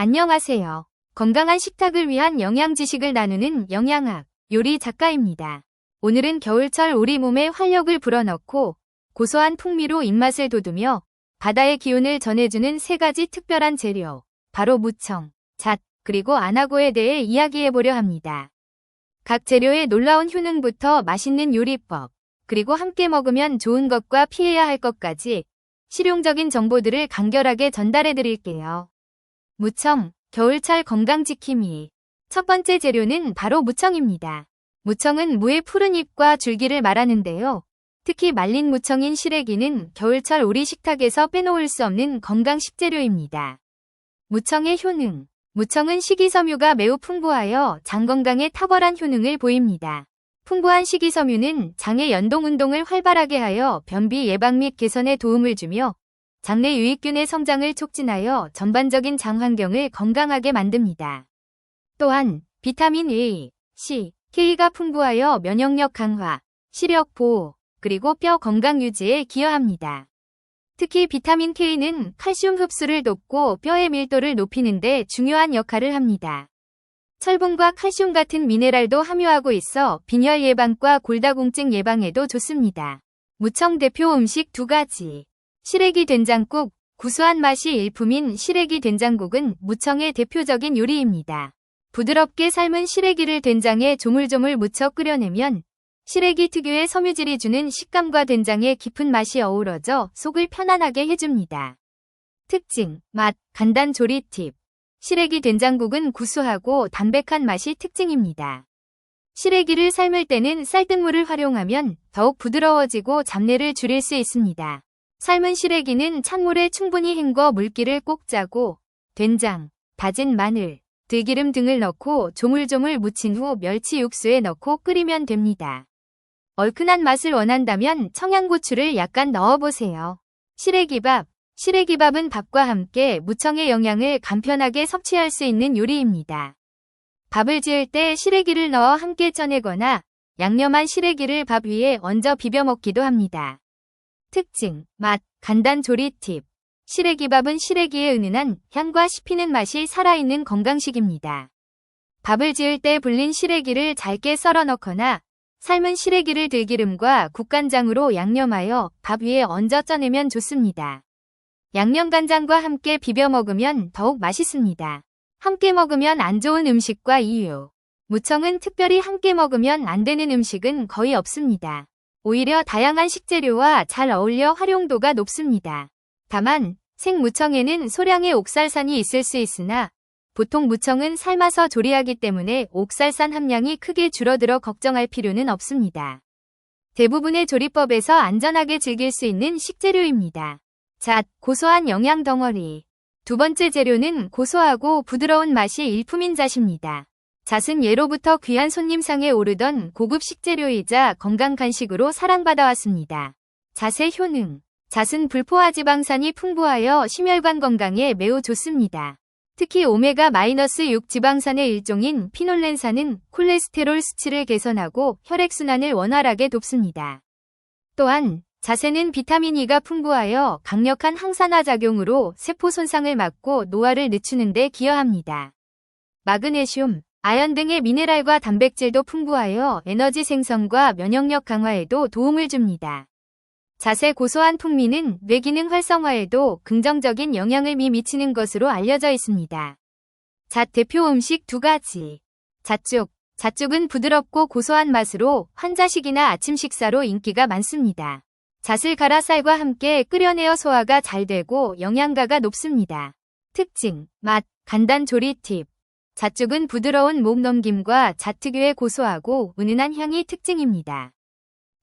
안녕하세요. 건강한 식탁을 위한 영양 지식을 나누는 영양학 요리 작가입니다. 오늘은 겨울철 우리 몸에 활력을 불어넣고 고소한 풍미로 입맛을 돋우며 바다의 기운을 전해주는 세 가지 특별한 재료, 바로 무청, 잣, 그리고 안하고에 대해 이야기해보려 합니다. 각 재료의 놀라운 효능부터 맛있는 요리법, 그리고 함께 먹으면 좋은 것과 피해야 할 것까지 실용적인 정보들을 간결하게 전달해 드릴게요. 무청, 겨울철 건강지킴이. 첫 번째 재료는 바로 무청입니다. 무청은 무의 푸른 잎과 줄기를 말하는데요. 특히 말린 무청인 시래기는 겨울철 우리 식탁에서 빼놓을 수 없는 건강 식재료입니다. 무청의 효능. 무청은 식이섬유가 매우 풍부하여 장 건강에 탁월한 효능을 보입니다. 풍부한 식이섬유는 장의 연동 운동을 활발하게 하여 변비 예방 및 개선에 도움을 주며 장내 유익균의 성장을 촉진하여 전반적인 장 환경을 건강하게 만듭니다. 또한 비타민 A, C, K가 풍부하여 면역력 강화, 시력 보호, 그리고 뼈 건강 유지에 기여합니다. 특히 비타민 K는 칼슘 흡수를 돕고 뼈의 밀도를 높이는 데 중요한 역할을 합니다. 철분과 칼슘 같은 미네랄도 함유하고 있어 빈혈 예방과 골다공증 예방에도 좋습니다. 무청 대표 음식 두 가지. 시래기 된장국, 구수한 맛이 일품인 시래기 된장국은 무청의 대표적인 요리입니다. 부드럽게 삶은 시래기를 된장에 조물조물 묻혀 끓여내면 시래기 특유의 섬유질이 주는 식감과 된장의 깊은 맛이 어우러져 속을 편안하게 해줍니다. 특징, 맛, 간단 조리 팁. 시래기 된장국은 구수하고 담백한 맛이 특징입니다. 시래기를 삶을 때는 쌀뜨물을 활용하면 더욱 부드러워지고 잡내를 줄일 수 있습니다. 삶은 시래기는 찬물에 충분히 헹궈 물기를 꼭 짜고 된장, 다진 마늘, 들기름 등을 넣고 조물조물 무친 후 멸치 육수에 넣고 끓이면 됩니다. 얼큰한 맛을 원한다면 청양고추를 약간 넣어보세요. 시래기밥 시래기밥은 밥과 함께 무청의 영양을 간편하게 섭취할 수 있는 요리입니다. 밥을 지을 때 시래기를 넣어 함께 쪄내거나 양념한 시래기를 밥 위에 얹어 비벼 먹기도 합니다. 특징, 맛, 간단 조리 팁. 시래기밥은 시래기의 은은한 향과 씹히는 맛이 살아있는 건강식입니다. 밥을 지을 때 불린 시래기를 잘게 썰어 넣거나 삶은 시래기를 들기름과 국간장으로 양념하여 밥 위에 얹어 쪄내면 좋습니다. 양념간장과 함께 비벼 먹으면 더욱 맛있습니다. 함께 먹으면 안 좋은 음식과 이유. 무청은 특별히 함께 먹으면 안 되는 음식은 거의 없습니다. 오히려 다양한 식재료와 잘 어울려 활용도가 높습니다. 다만 생무청에는 소량의 옥살산이 있을 수 있으나 보통 무청은 삶아서 조리하기 때문에 옥살산 함량이 크게 줄어들어 걱정할 필요는 없습니다. 대부분의 조리법에서 안전하게 즐길 수 있는 식재료입니다. 잣, 고소한 영양 덩어리. 두 번째 재료는 고소하고 부드러운 맛이 일품인 잣입니다. 잣은 예로부터 귀한 손님상에 오르던 고급 식재료이자 건강 간식으로 사랑받아왔습니다. 잣의 효능. 잣은 불포화 지방산이 풍부하여 심혈관 건강에 매우 좋습니다. 특히 오메가-6 지방산의 일종인 피놀렌산은 콜레스테롤 수치를 개선하고 혈액순환을 원활하게 돕습니다. 또한 잣에는 비타민 E가 풍부하여 강력한 항산화 작용으로 세포 손상을 막고 노화를 늦추는 데 기여합니다. 마그네슘, 아연 등의 미네랄과 단백질도 풍부하여 에너지 생성과 면역력 강화에도 도움을 줍니다. 잣의 고소한 풍미는 뇌기능 활성화에도 긍정적인 영향을 미치는 것으로 알려져 있습니다. 잣 대표 음식 두 가지. 잣죽. 잣죽은 부드럽고 고소한 맛으로 환자식이나 아침 식사로 인기가 많습니다. 잣을 갈아 쌀과 함께 끓여내어 소화가 잘 되고 영양가가 높습니다. 특징, 맛, 간단 조리 팁. 잣죽은 부드러운 목 넘김과 잣 특유의 고소하고 은은한 향이 특징입니다.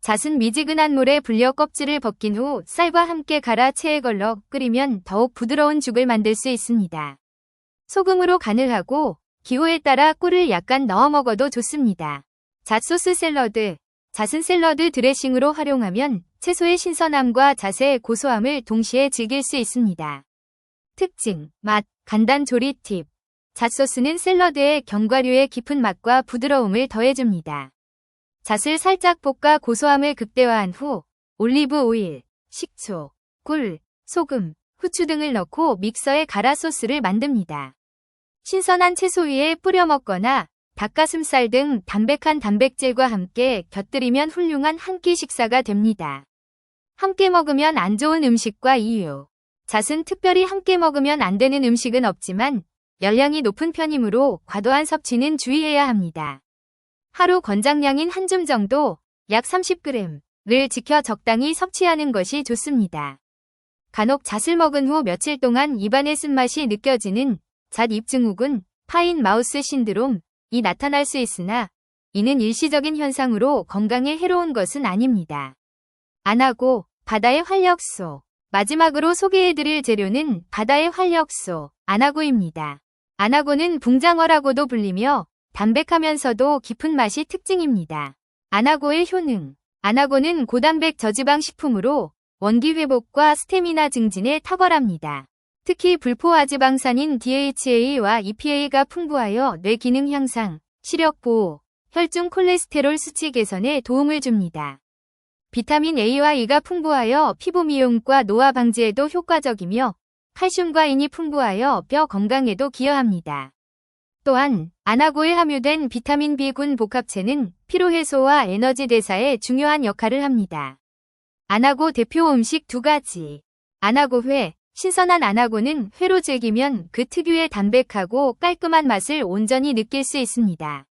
잣은 미지근한 물에 불려 껍질을 벗긴 후 쌀과 함께 갈아 체에 걸러 끓이면 더욱 부드러운 죽을 만들 수 있습니다. 소금으로 간을 하고 기호에 따라 꿀을 약간 넣어 먹어도 좋습니다. 잣 소스 샐러드 잣은 샐러드 드레싱으로 활용하면 채소의 신선함과 잣의 고소함을 동시에 즐길 수 있습니다. 특징, 맛, 간단 조리 팁. 잣 소스는 샐러드에 견과류의 깊은 맛과 부드러움을 더해줍니다. 잣을 살짝 볶아 고소함을 극대화한 후 올리브 오일, 식초, 꿀, 소금, 후추 등을 넣고 믹서에 갈아 소스를 만듭니다. 신선한 채소 위에 뿌려 먹거나 닭가슴살 등 담백한 단백질과 함께 곁들이면 훌륭한 한 끼 식사가 됩니다. 함께 먹으면 안 좋은 음식과 이유. 잣은 특별히 함께 먹으면 안 되는 음식은 없지만 열량이 높은 편이므로 과도한 섭취는 주의해야 합니다. 하루 권장량인 한 줌 정도 약 30g를 지켜 적당히 섭취하는 것이 좋습니다. 간혹 잣을 먹은 후 며칠 동안 입안의 쓴맛이 느껴지는 잣 입증후군, 파인 마우스 신드롬이 나타날 수 있으나 이는 일시적인 현상으로 건강에 해로운 것은 아닙니다. 안하고 바다의 활력소 마지막으로 소개해드릴 재료는 바다의 활력소 안하고입니다. 안하고는 붕장어라고도 불리며 담백하면서도 깊은 맛이 특징입니다. 안하고의 효능 안하고는 고단백 저지방 식품으로 원기 회복과 스태미나 증진에 탁월합니다. 특히 불포아지방산인 DHA와 EPA가 풍부하여 뇌 기능 향상, 시력 보호, 혈중 콜레스테롤 수치 개선에 도움을 줍니다. 비타민 A와 E가 풍부하여 피부 미용과 노화 방지에도 효과적이며 칼슘과 인이 풍부하여 뼈 건강에도 기여합니다. 또한 안하고에 함유된 비타민 B군 복합체는 피로 해소와 에너지 대사에 중요한 역할을 합니다. 안하고 대표 음식 두 가지. 안하고회, 신선한 안하고는 회로 즐기면 그 특유의 담백하고 깔끔한 맛을 온전히 느낄 수 있습니다.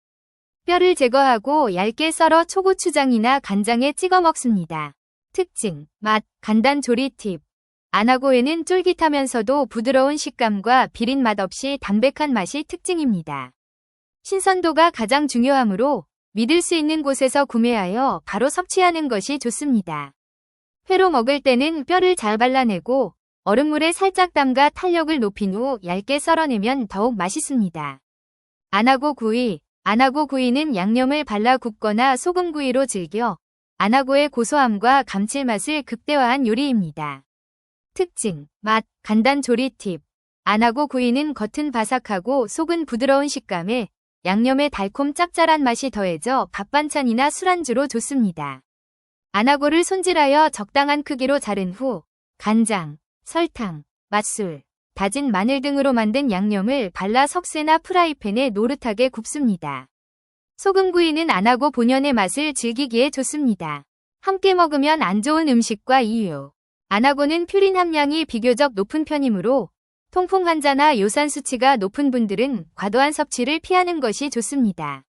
뼈를 제거하고 얇게 썰어 초고추장이나 간장에 찍어 먹습니다. 특징, 맛, 간단 조리 팁. 안하고에는 쫄깃하면서도 부드러운 식감과 비린 맛 없이 담백한 맛이 특징입니다. 신선도가 가장 중요하므로 믿을 수 있는 곳에서 구매하여 바로 섭취하는 것이 좋습니다. 회로 먹을 때는 뼈를 잘 발라내고 얼음물에 살짝 담가 탄력을 높인 후 얇게 썰어내면 더욱 맛있습니다. 안하고 구이 안하고 구이는 양념을 발라 굽거나 소금 구이로 즐겨 안하고의 고소함과 감칠맛을 극대화한 요리입니다. 특징, 맛, 간단 조리 팁. 안하고 구이는 겉은 바삭하고 속은 부드러운 식감에 양념의 달콤 짭짤한 맛이 더해져 밥 반찬이나 술안주로 좋습니다. 안하고를 손질하여 적당한 크기로 자른 후 간장, 설탕, 맛술, 다진 마늘 등으로 만든 양념을 발라 석쇠나 프라이팬에 노릇하게 굽습니다. 소금구이는 안하고 본연의 맛을 즐기기에 좋습니다. 함께 먹으면 안 좋은 음식과 이유. 안하고는 퓨린 함량이 비교적 높은 편이므로 통풍 환자나 요산 수치가 높은 분들은 과도한 섭취를 피하는 것이 좋습니다.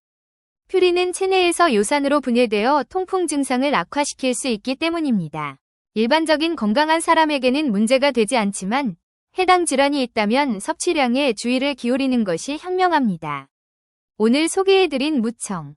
퓨린은 체내에서 요산으로 분해되어 통풍 증상을 악화시킬 수 있기 때문입니다. 일반적인 건강한 사람에게는 문제가 되지 않지만 해당 질환이 있다면 섭취량에 주의를 기울이는 것이 현명합니다. 오늘 소개해드린 무청,